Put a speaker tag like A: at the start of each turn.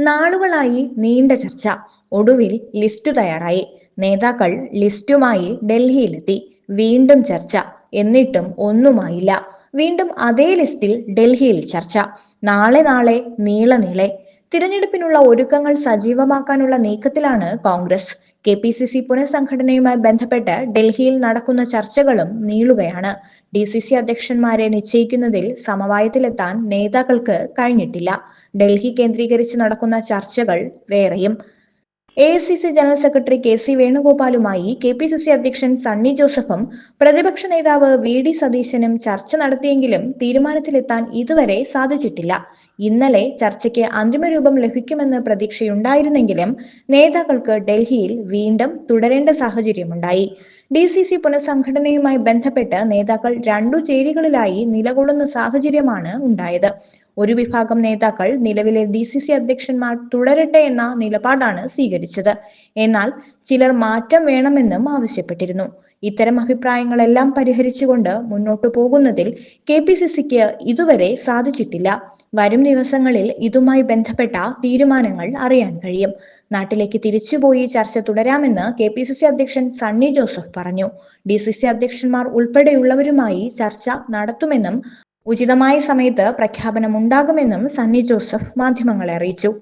A: നാളുകളായി നീണ്ട ചർച്ച. ഒടുവിൽ ലിസ്റ്റ് തയ്യാറായി. നേതാക്കൾ ലിസ്റ്റുമായി ഡൽഹിയിലെത്തി. വീണ്ടും ചർച്ച. എന്നിട്ടും ഒന്നുമായില്ല. വീണ്ടും അതേ ലിസ്റ്റിൽ ഡൽഹിയിൽ ചർച്ച. നാളെ നാളെ നീള നീളെ തിരഞ്ഞെടുപ്പിനുള്ള ഒരുക്കങ്ങൾ സജീവമാക്കാനുള്ള നീക്കത്തിലാണ് Congress. K P C C പുനഃസംഘടനയുമായി ബന്ധപ്പെട്ട് ഡൽഹിയിൽ നടക്കുന്ന ചർച്ചകളും നീളുകയാണ്. ഡി സി സി അധ്യക്ഷന്മാരെ നിശ്ചയിക്കുന്നതിൽ സമവായത്തിലെത്താൻ നേതാക്കൾക്ക് കഴിഞ്ഞിട്ടില്ല. ഡൽഹി കേന്ദ്രീകരിച്ച് നടക്കുന്ന ചർച്ചകൾ വേറെയും. A C C general secretary K C വേണുഗോപാലുമായി K P C C അധ്യക്ഷൻ സണ്ണി ജോസഫും പ്രതിപക്ഷ നേതാവ് വി ഡി സതീശനും ചർച്ച നടത്തിയെങ്കിലും തീരുമാനത്തിലെത്താൻ ഇതുവരെ സാധിച്ചിട്ടില്ല. ഇന്നലെ ചർച്ചയ്ക്ക് അന്തിമ രൂപം ലഭിക്കുമെന്ന് പ്രതീക്ഷയുണ്ടായിരുന്നെങ്കിലും നേതാക്കൾക്ക് ഡൽഹിയിൽ വീണ്ടും തുടരേണ്ട സാഹചര്യമുണ്ടായി. ഡി സി സി പുനഃസംഘടനയുമായി ബന്ധപ്പെട്ട് നേതാക്കൾ രണ്ടു ചേരികളിലായി നിലകൊള്ളുന്ന സാഹചര്യമാണ് ഉണ്ടായത്. ഒരു വിഭാഗം നേതാക്കൾ നിലവിലെ ഡി സി സി അധ്യക്ഷന്മാർ തുടരട്ടെ എന്ന നിലപാടാണ് സ്വീകരിച്ചത്. എന്നാൽ ചിലർ മാറ്റം വേണമെന്നും ആവശ്യപ്പെട്ടിരുന്നു. ഇത്തരം അഭിപ്രായങ്ങളെല്ലാം പരിഹരിച്ചുകൊണ്ട് മുന്നോട്ടു പോകുന്നതിൽ കെ പി സി സിക്ക് ഇതുവരെ സാധിച്ചിട്ടില്ല. വരും ദിവസങ്ങളിൽ ഇതുമായി ബന്ധപ്പെട്ട തീരുമാനങ്ങൾ അറിയാൻ കഴിയും. നാട്ടിലേക്ക് തിരിച്ചുപോയി ചർച്ച തുടരാമെന്ന് കെ പി സി സി അധ്യക്ഷൻ സണ്ണി ജോസഫ് പറഞ്ഞു. ഡി സി സി അധ്യക്ഷന്മാർ ഉൾപ്പെടെയുള്ളവരുമായി ചർച്ച നടത്തുമെന്നും ഉചിതമായ സമയത്ത് പ്രഖ്യാപനം ഉണ്ടാകുമെന്നും സണ്ണി ജോസഫ് മാധ്യമങ്ങളെ അറിയിച്ചു.